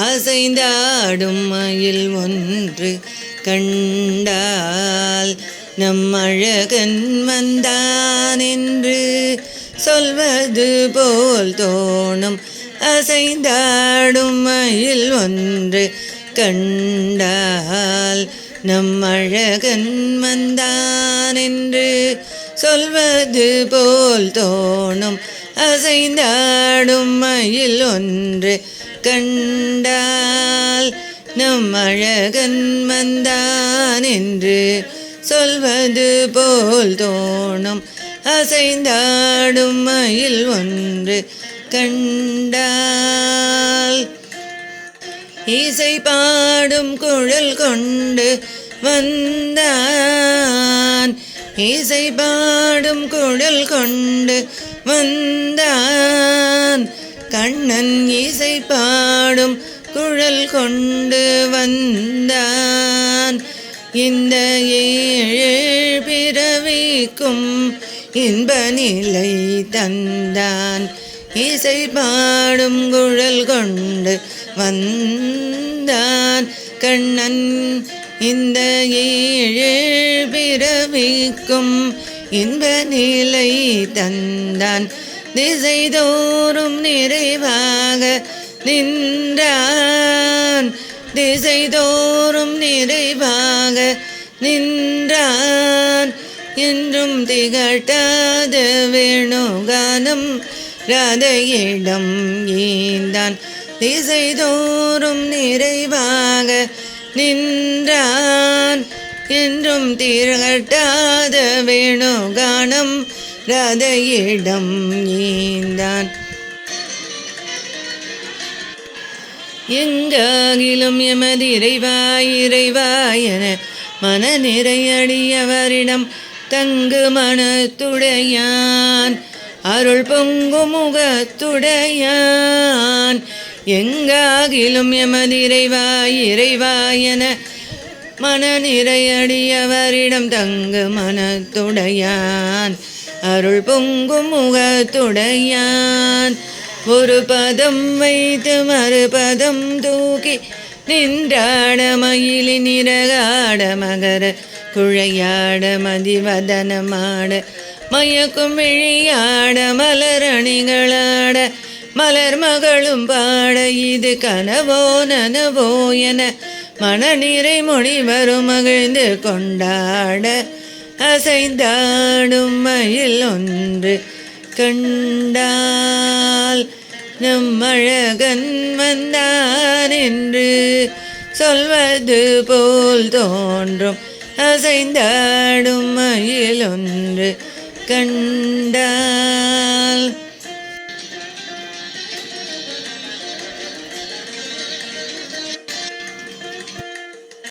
அசைந்தாடும் மயில் ஒன்று கண்டால் நம் அழகன் வந்தான் என்று சொல்வது போல் தோணும். அசைந்தாடும் மயில் ஒன்று கண்டால் நம் அழகன் வந்தான் என்று சொல்வது போல் தோணும். அசைந்தாடும் மயில் ஒன்று கண்டால் நம் அழகன் வந்தான் என்று சொல்வது போல் தோணும். அசைந்தாடும் மயில் ஒன்று கண்டால் இசை பாடும் குழல் கொண்டு வந்தான். இசை பாடும் குழல் கொண்டு வந்தான். கண்ணன் இசை பா குழல் கொண்டு வந்தான். இந்த ஏழு பிறவிக்கும் இன்ப நிலை தந்தான். இசை பாடும் குழல் கொண்டு வந்தான். கண்ணன் இந்த ஏழு பிறவிக்கும் இன்ப நிலை தந்தான். திசைதோறும் நிறைவாக நின்றான். திசைதோறும் நிறைவாக நின்றான். என்றும் திகட்டாத வேணுகானம் ராதையிடம் ஈந்தான். திசைதோறும் நிறைவாக நின்றான். என்றும் திகட்டாத வேணுகானம் ரதையிடம் ஈந்தான். எங்காகிலும் எமது இறைவா இறைவாயன மன நிறையடியவரிடம் தங்கு மனத்துடையான். அருள் பொங்கு முகத்துடையான். எங்காகிலும் எமது இறைவாய் இறைவாயன மன நிறையடியவரிடம் தங்கு மனத்துடையான். அருள் பொங்கு முகத்துடையான். ஒரு பதம் வைத்து மறுபதம் தூக்கி நின்றாட மயிலி நிறகாட மகர குழையாட மதிவதனமாட மயக்கும் விழியாட மலரணிகளாட மலர் மகளும் பாட இது கனவோ நனவோ என மனநீரை மொழி வரும் மகிழ்ந்து கொண்டாட அசைந்தாடும் மயில் ஒன்று கண்டால் நம் அழகன் வந்தான் என்று சொல்வது போல் தோன்றும். அசைந்தாடும் மயிலொன்று கண்டால்